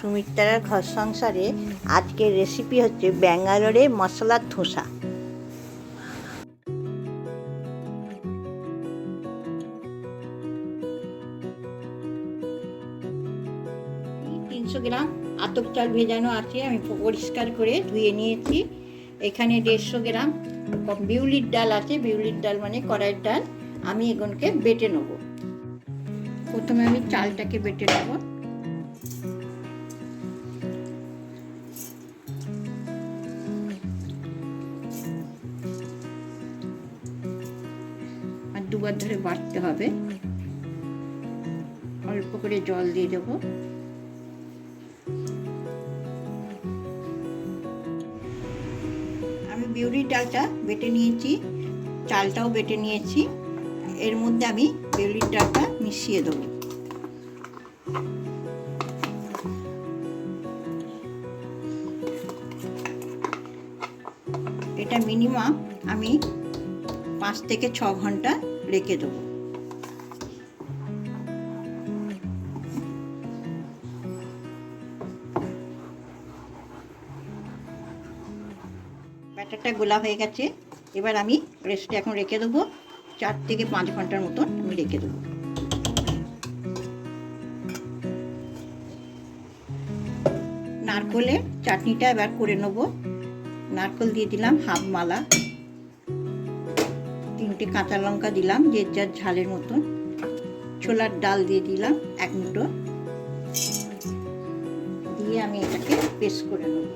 সুমিত্রার ঘর সংসারে আজকের রেসিপি হচ্ছে ব্যাঙ্গালোরে মশলার ধোসা। তিনশো গ্রাম আতপ চাল ভেজানো আছে, আমি পরিষ্কার করে ধুয়ে নিয়েছি। এখানে দেড়শো গ্রাম বিউলির ডাল আছে, বিউলির ডাল মানে কড়াইয়ের ডাল। আমি এগুলোকে বেটে নেব। প্রথমে আমি চালটাকে বেটে নেব। দুবার ধরে বাটতে হবে। অল্প করে জল দিয়ে দেবো। আমি বিউলির ডালটা বেটে নিয়েছি, চালটাও বেটে নিয়েছি। এর মধ্যে আমি বিউলির ডালটা মিশিয়ে দেবো। এটা মিনিমাম আমি পাঁচ থেকে ছ ঘণ্টা রেখে দেবো। ব্যাটারটা গোলা হয়ে গেছে। এবার আমি রেস্টে এখন রেখে দেবো। চার থেকে পাঁচ ঘণ্টার মতন আমি রেখে দেবো। নারকলের চাটনিটা এবার করে নেব। নারকল দিয়ে দিলাম হাফ মালা। তিনটে কাঁচা লঙ্কা দিলাম, যে যার ঝালের মতন। ছোলার ডাল দিয়ে দিলাম, এক মুঠো। দিয়ে আমি এটাকে পেস্ট করে নেব।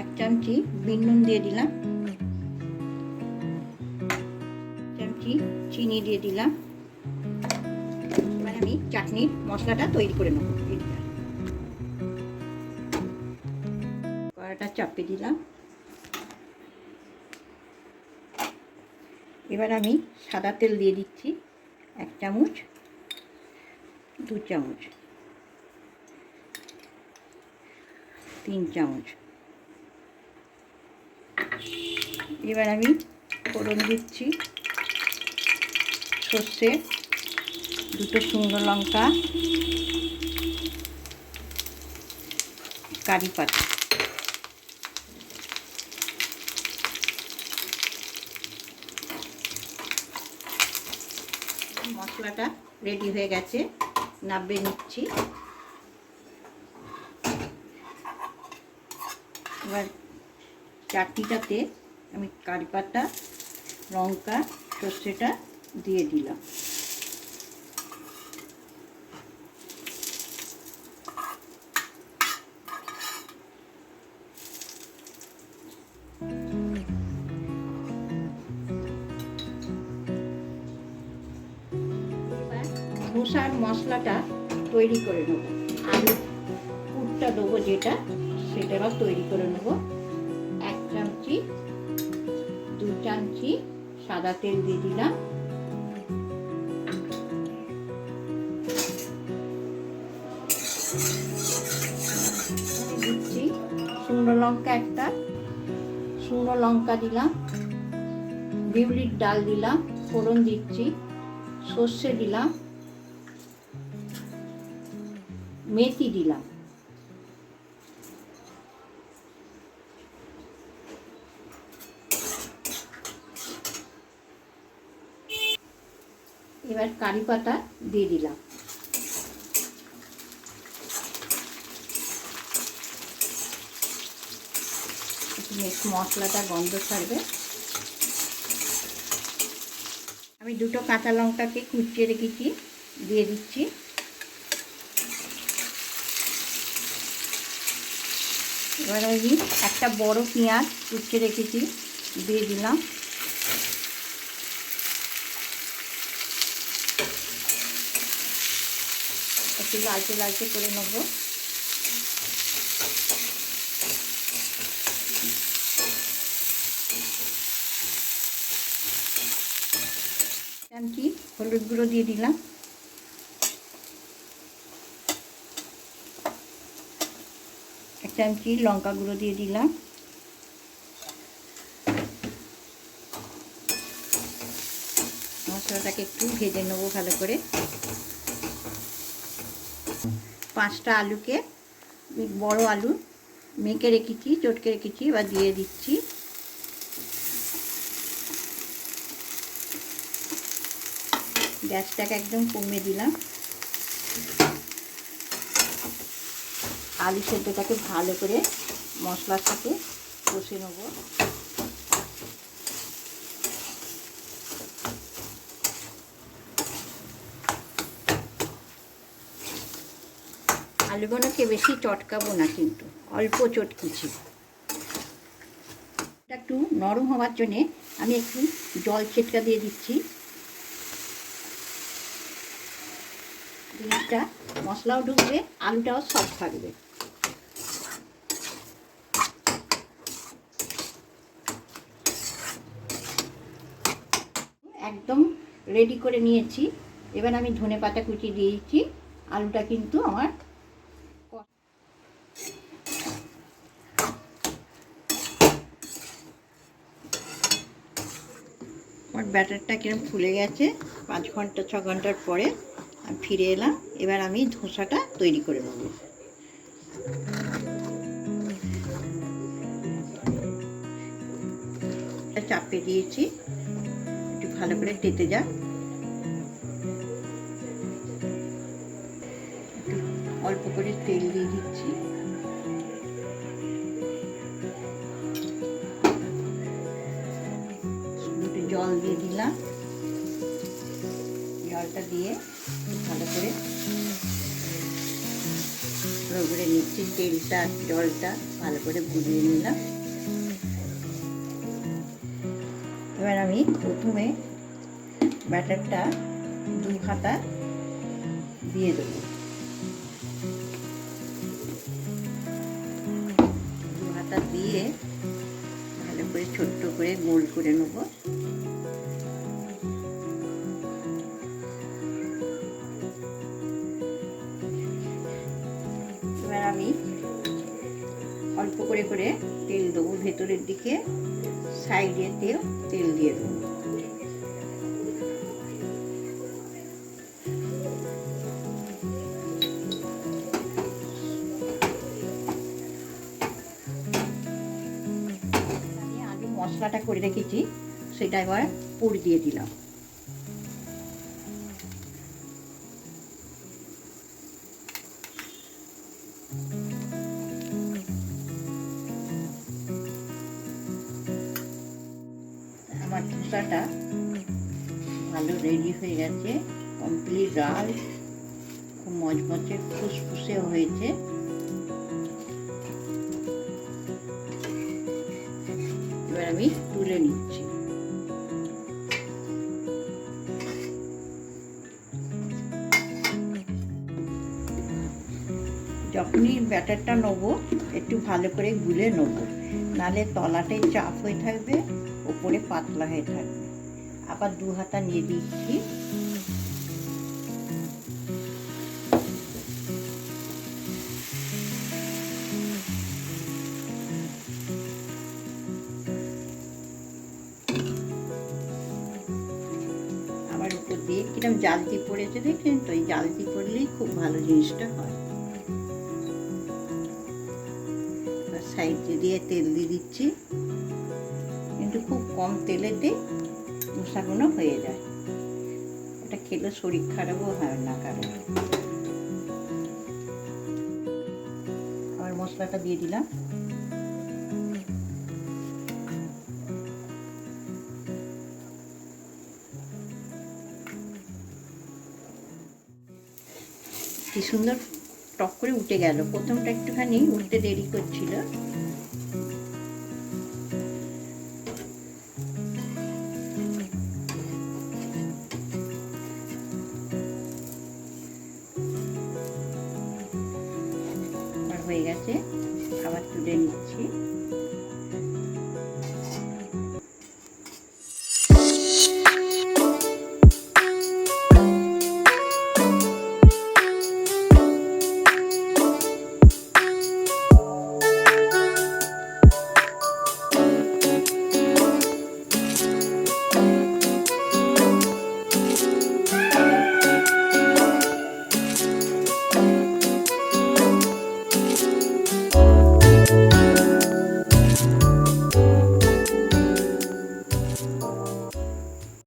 এক চামচি বিন নুন দিয়ে দিলাম। চামচি চিনি দিয়ে দিলাম। এবার আমি চাটনির মশলাটা তৈরি করে নেব। চাপে দিলাম। এবার আমি সাদা তেল দিয়ে দিচ্ছি এক চামচ, দু চামচ, তিন চামচ। এবার আমি ফোড়ন দিচ্ছি সর্ষে, দুটো শুকনো লঙ্কা, কারি পাতা। মশলাটা রেডি হয়ে গেছে। নাববে নিচ্ছি। এবার চাটনিটাতে আমি কারি পাতা, লঙ্কা, সর্ষেটা দিয়ে দিলাম। ধোসার মশলাটা তৈরি করে নেব। আলু পুরটা দেবো যেটা, সেটা এবার তৈরি করে নেব। এক চামচি, দু চামচি সাদা তেল দিয়ে দিলাম। দিচ্ছি শুকনো লঙ্কা একটা, শুকনো লঙ্কা দিলাম। বিউলির ডাল দিলাম, ফোড়ন দিচ্ছি, সর্ষে দিলাম। মেথি দিলাম। এবার কারি পাতা দিয়ে দিলাম। মশলাটা গন্ধ ছাড়বে। আমি দুটো কাঁচা লঙ্কাকে কুচিয়ে রেখেছি, দিয়ে দিচ্ছি। এবার আমি একটা বড় পেঁয়াজ কুচিয়ে রেখেছি, দিয়ে দিলাম। একটু লালচে লালচে করে নেব। হলুদ গুঁড়ো দিয়ে দিলাম। চামচি লঙ্কা গুঁড়ো দিয়ে দিলাম। মশলাটাকে একটু ভেজে নেব ভালো করে। পাঁচটা আলুকে বড় আলু মেখে রেখেছি, চটকে রেখেছি, এবার দিয়ে দিচ্ছি। গ্যাসটাকে একদম কমিয়ে দিলাম। আলু সেদ্ধটাকে ভালো করে মশলার সাথে কষে নেব। আলুগুলোকে বেশি চটকাবো না কিন্তু, অল্প চটকিছি একটু নরম হওয়ার জন্যে আমি একটু জল ছেটকা দিয়ে দিচ্ছি। জিনিসটা মশলাও ঢুকবে আলুটাও সফট থাকবে একদম রেডি করে নিয়েছি। এবার আমি ধনে পাতা কুচি দিয়েছি। আলুটা কিন্তু আমার আমার ব্যাটারটা কিরম ফুলে গেছে। পাঁচ ঘণ্টা, ছ ঘণ্টার পরে আমি ফিরে এলাম। এবার আমি ধোসাটা তৈরি করে নেব। চাপে দিয়েছি। একটু ভালো করে টেতে যাক। অল্প করে তেল দিয়ে দিচ্ছি। একটু জল দিয়ে দিলাম। জলটা দিয়ে ভালো করে রগড়ে নিচ্ছি তেলটা, জলটা, ভালো করে গুলিয়ে নিলাম। এবার আমি প্রথমে ব্যাটারটা দু হাতা দিয়ে দেবো। ছোট্ট করে গোল করে নেব। এবার আমি অল্প করে করে তেল দেবো। ভেতরের দিকে সাইডে তেল তেল দিয়ে দেবো। মশলাটা করে রেখেছি, সেটা এবার পুর দিয়ে দিলাম। আমার ধোসাটা ভালো রেডি হয়ে গেছে কমপ্লিট ডাল, খুব মচমচে ফুসফুসেও হয়েছে। আমি তুলে নিচ্ছি। যখনই ব্যাটারটা নেব, একটু ভালো করে গুলে নেব। নালে তলাটাই চাপ হয়ে থাকবে, ওপরে পাতলা হয়ে থাকবে। আবার দু হাতা নিয়ে দিচ্ছি। কিরম জালতি পড়েছে দেখছেন তো? এই জালতি পড়লেই খুব ভালো জিনিসটা হয়। সাইড দিয়ে তেল দিয়ে দিচ্ছি। কিন্তু খুব কম তেলেতে মশাগুলো হয়ে যায়। এটা খেলে শরীর খারাপও হয় না কারও আবার মশলাটা দিয়ে দিলাম। কি সুন্দর টক করে উঠে গেল। প্রথমটা একটুখানি উঠতে দেরি করছিল। হয়ে গেছে, আবার তুলে নিচ্ছি।